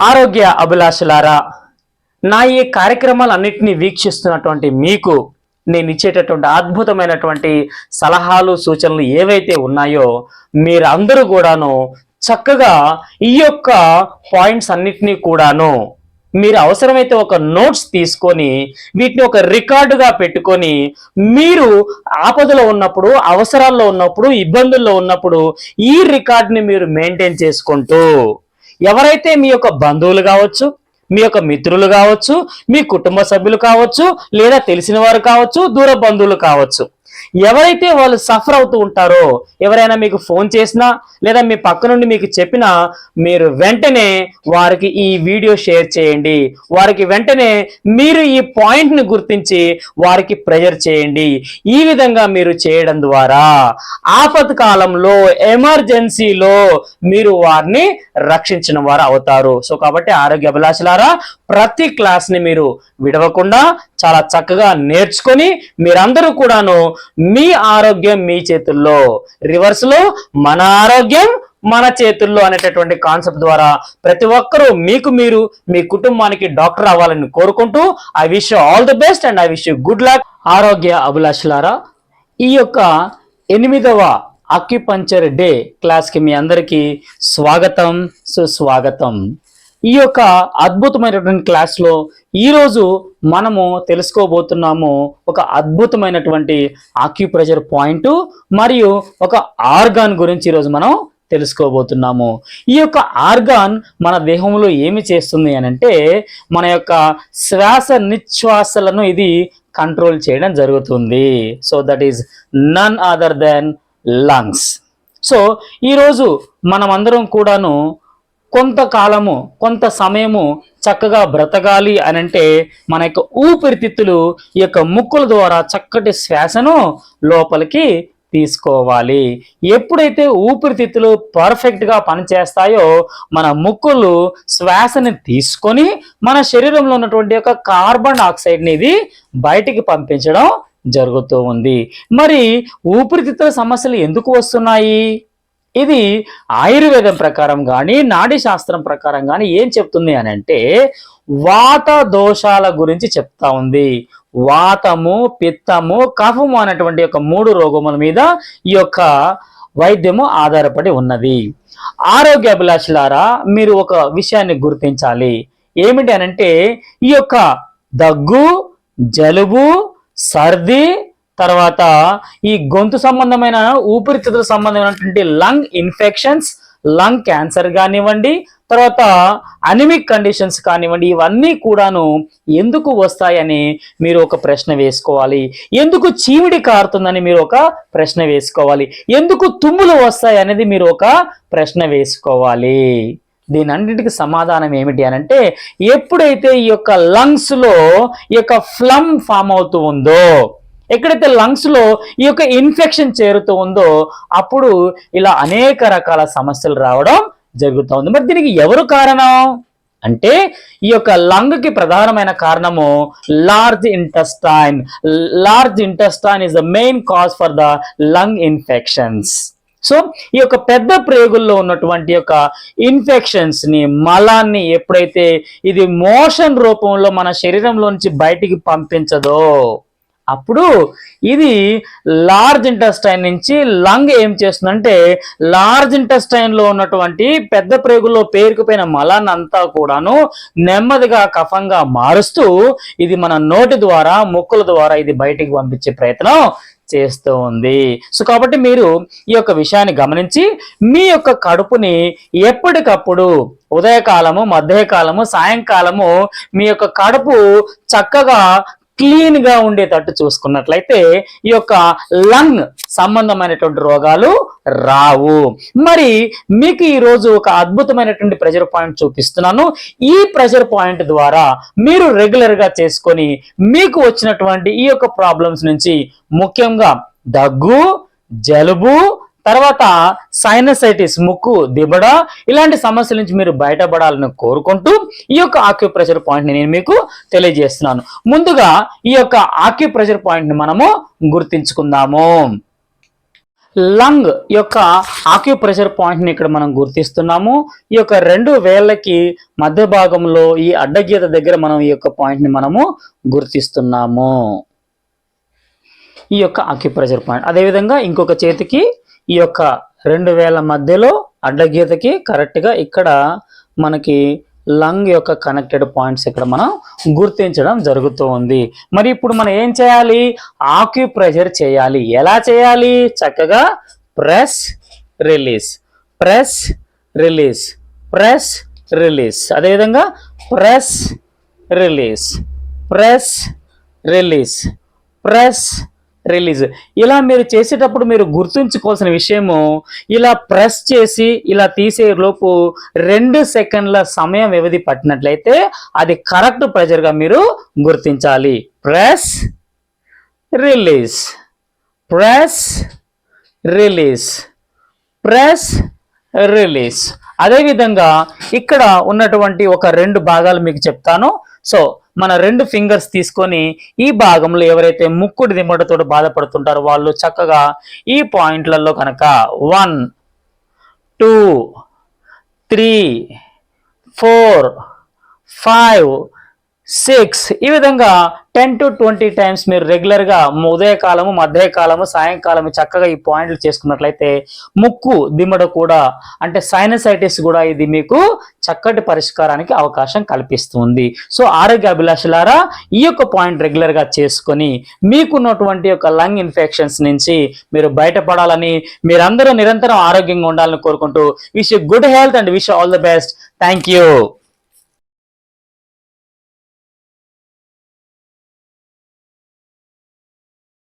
ఆరోగ్య అభిలాషులారా నా ఈ కార్యక్రమాలన్నింటినీ వీక్షిస్తున్నటువంటి మీకు నేను ఇచ్చేటటువంటి అద్భుతమైనటువంటి సలహాలు సూచనలు ఏవైతే ఉన్నాయో మీరు అందరూ కూడాను చక్కగా ఈ యొక్క పాయింట్స్ అన్నిటినీ కూడాను మీరు అవసరమైతే ఒక నోట్స్ తీసుకొని వీటిని ఒక రికార్డుగా పెట్టుకొని మీరు ఆపదలో ఉన్నప్పుడు అవసరాల్లో ఉన్నప్పుడు ఇబ్బందుల్లో ఉన్నప్పుడు ఈ రికార్డుని మీరు మెయింటైన్ చేసుకుంటూ ఎవరైతే మీ యొక్క బంధువులు కావచ్చు మీ యొక్క మిత్రులు కావచ్చు మీ కుటుంబ సభ్యులు కావచ్చు లేదా తెలిసిన వారు కావచ్చు దూర బంధువులు కావచ్చు ఎవరైతే వాళ్ళు సఫర్ అవుతూ ఉంటారో ఎవరైనా మీకు ఫోన్ చేసినా లేదా మీ పక్క నుండి మీకు చెప్పినా మీరు వెంటనే వారికి ఈ వీడియో షేర్ చేయండి. వారికి వెంటనే మీరు ఈ పాయింట్ని గుర్తించి వారికి ప్రెజర్ చేయండి. ఈ విధంగా మీరు చేయడం ద్వారా ఆపత్ కాలంలో ఎమర్జెన్సీలో మీరు వారిని రక్షించిన వారు అవుతారు. సో కాబట్టి ఆరోగ్య అభిలాషలారా ప్రతి క్లాస్ని మీరు విడవకుండా చాలా చక్కగా నేర్చుకొని మీరందరూ కూడాను మీ ఆరోగ్యం మీ చేతుల్లో. రివర్స్లో మన ఆరోగ్యం మన చేతుల్లో అనేటటువంటి కాన్సెప్ట్ ద్వారా ప్రతి ఒక్కరూ మీకు మీరు మీ కుటుంబానికి డాక్టర్ అవ్వాలని కోరుకుంటూ I wish all the best and I wish good luck. ఆరోగ్య అభిలాషులారా ఈ యొక్క ఎనిమిదవ అక్యుపంచర్ డే క్లాస్కి మీ అందరికీ స్వాగతం సుస్వాగతం. ఈ యొక్క అద్భుతమైనటువంటి క్లాస్లో ఈరోజు మనము తెలుసుకోబోతున్నాము ఒక అద్భుతమైనటువంటి ఆక్యుప్రెషర్ పాయింట్ మరియు ఒక ఆర్గాన్ గురించి ఈరోజు మనం తెలుసుకోబోతున్నాము. ఈ యొక్క ఆర్గాన్ మన దేహంలో ఏమి చేస్తుంది అని అంటే మన యొక్క శ్వాస నిశ్వాసలను ఇది కంట్రోల్ చేయడం జరుగుతుంది. So that is none other than lungs so ఈరోజు మనమందరం కూడాను కొంతకాలము కొంత సమయము చక్కగా బ్రతకాలి అని అంటే మన యొక్క ఊపిరితిత్తులు ఈ యొక్క ముక్కుల ద్వారా చక్కటి శ్వాసను లోపలికి తీసుకోవాలి. ఎప్పుడైతే ఊపిరితిత్తులు పర్ఫెక్ట్గా పనిచేస్తాయో మన ముక్కులు శ్వాసని తీసుకొని మన శరీరంలో ఉన్నటువంటి యొక్క కార్బన్ డైఆక్సైడ్ని ఇది బయటికి పంపించడం జరుగుతూ ఉంది. మరి ఊపిరితిత్తుల సమస్యలు ఎందుకు వస్తున్నాయి? ఇది ఆయుర్వేదం ప్రకారం కానీ నాడీ శాస్త్రం ప్రకారం కానీ ఏం చెప్తుంది అని అంటే వాత దోషాల గురించి చెప్తా ఉంది. వాతము పిత్తము కఫము అనేటువంటి యొక్క మూడు రోగముల మీద ఈ యొక్క వైద్యము ఆధారపడి ఉన్నది. ఆరోగ్య అభిలాషులారా మీరు ఒక విషయాన్ని గుర్తించాలి. ఏమిటి అనంటే ఈ యొక్క దగ్గు జలుబు సర్ది తర్వాత ఈ గొంతు సంబంధమైన ఊపిరితిత్తుల సంబంధమైనటువంటి లంగ్ ఇన్ఫెక్షన్స్ లంగ్ క్యాన్సర్ కానివ్వండి తర్వాత అనిమిక్ కండిషన్స్ కానివ్వండి ఇవన్నీ కూడాను ఎందుకు వస్తాయని మీరు ఒక ప్రశ్న వేసుకోవాలి. ఎందుకు చీమిడి కారుతుందని మీరు ఒక ప్రశ్న వేసుకోవాలి. ఎందుకు తుమ్ములు వస్తాయి అనేది మీరు ఒక ప్రశ్న వేసుకోవాలి. దీని అన్నింటికి సమాధానం ఏమిటి అని అంటే ఎప్పుడైతే ఈ యొక్క లంగ్స్లో ఈ యొక్క ఫ్లమ్ ఫామ్ అవుతూ ఉందో ఎక్కడైతే లంగ్స్లో ఈ యొక్క ఇన్ఫెక్షన్ చేరుతూ ఉందో అప్పుడు ఇలా అనేక రకాల సమస్యలు రావడం జరుగుతూ ఉంది. మరి దీనికి ఎవరు కారణం? అంటే ఈ యొక్క లంగ్కి ప్రధానమైన కారణము large intestine large intestine is the main cause for the lung infections so ఈ యొక్క పెద్ద ప్రేగుల్లో ఉన్నటువంటి యొక్క ఇన్ఫెక్షన్స్ని మలాన్ని ఎప్పుడైతే ఇది మోషన్ రూపంలో మన శరీరంలో నుంచి బయటికి పంపించదో అప్పుడు ఇది లార్జ్ ఇంటెస్టైన్ నుంచి లంగ్ ఏం చేస్తుందంటే లార్జ్ ఇంటెస్టైన్లో ఉన్నటువంటి పెద్ద ప్రేగుల్లో పేరుకుపోయిన మలాన్నంతా కూడాను నెమ్మదిగా కఫంగా మారుస్తూ ఇది మన నోటి ద్వారా ముక్కుల ద్వారా ఇది బయటికి పంపించే ప్రయత్నం చేస్తూ ఉంది. సో కాబట్టి మీరు ఈ యొక్క విషయాన్ని గమనించి మీ యొక్క కడుపుని ఎప్పటికప్పుడు ఉదయకాలము మధ్యకాలము సాయంకాలము మీ యొక్క కడుపు చక్కగా క్లీన్గా ఉండేటట్టు చూసుకున్నట్లయితే ఈ యొక్క లంగ్ సంబంధమైనటువంటి రోగాలు రావు. మరి మీకు ఈరోజు ఒక అద్భుతమైనటువంటి ప్రెషర్ పాయింట్ చూపిస్తున్నాను. ఈ ప్రెషర్ పాయింట్ ద్వారా మీరు రెగ్యులర్గా చేసుకొని మీకు వచ్చినటువంటి ఈ యొక్క ప్రాబ్లమ్స్ నుంచి ముఖ్యంగా దగ్గు జలుబు తర్వాత సైనసైటిస్ ముక్కు దిబడ ఇలాంటి సమస్యల నుంచి మీరు బయటపడాలని కోరుకుంటూ ఈ యొక్క ఆక్యుప్రెషర్ పాయింట్ని నేను మీకు తెలియజేస్తున్నాను. ముందుగా ఈ యొక్క ఆక్యుప్రెషర్ పాయింట్ని మనము గుర్తించుకుందాము. లంగ్ యొక్క ఆక్యుప్రెషర్ పాయింట్ని ఇక్కడ మనం గుర్తిస్తున్నాము. ఈ యొక్క రెండు వేళ్ళకి మధ్య భాగంలో ఈ అడ్డగీత దగ్గర మనం ఈ యొక్క పాయింట్ని మనము గుర్తిస్తున్నాము. ఈ యొక్క ఆక్యుప్రెషర్ పాయింట్ అదేవిధంగా ఇంకొక చేతికి ఈ యొక్క రెండు వేల మధ్యలో అడ్డగీతకి కరెక్ట్గా ఇక్కడ మనకి లంగ్ యొక్క కనెక్టెడ్ పాయింట్స్ ఇక్కడ మనం గుర్తించడం జరుగుతూ ఉంది. మరి ఇప్పుడు మనం ఏం చేయాలి? ఆక్యుప్రెషర్ చేయాలి. ఎలా చేయాలి? చక్కగా press release press release press release అదేవిధంగా press release press release press release ఇలా మీరు చేసేటప్పుడు మీరు గుర్తుంచుకోవాల్సిన విషయము ఇలా ప్రెస్ చేసి ఇలా తీసే లోపు రెండు సెకండ్ల సమయం వ్యవధి పట్టినట్లయితే అది కరెక్ట్ ప్రెజర్గా మీరు గుర్తించాలి. Press release press release press release అదేవిధంగా ఇక్కడ ఉన్నటువంటి ఒక రెండు భాగాలు మీకు చెప్తాను. సో మన రెండు ఫింగర్స్ తీసుకొని ఈ భాగంలో ఎవరైతే ముక్కుడు దిమ్మడతో బాధపడుతుంటారో వాళ్ళు చక్కగా ఈ పాయింట్లలో కనుక one two three four five six. ఈ విధంగా టెన్ టు ట్వంటీ టైమ్స్ మీరు రెగ్యులర్గా ఉదయకాలము మధ్యకాలము సాయంకాలము చక్కగా ఈ పాయింట్లు చేసుకున్నట్లయితే ముక్కు దిమ్మడ కూడా అంటే సైనసైటిస్ కూడా ఇది మీకు చక్కటి పరిష్కారానికి అవకాశం కల్పిస్తుంది. సో ఆరోగ్య అభిలాషులారా ఈ యొక్క పాయింట్ రెగ్యులర్గా చేసుకొని మీకున్నటువంటి యొక్క లంగ్ ఇన్ఫెక్షన్స్ నుంచి మీరు బయటపడాలని మీరందరూ నిరంతరం ఆరోగ్యంగా ఉండాలని కోరుకుంటూ wish good health and wish all the best. Thank you.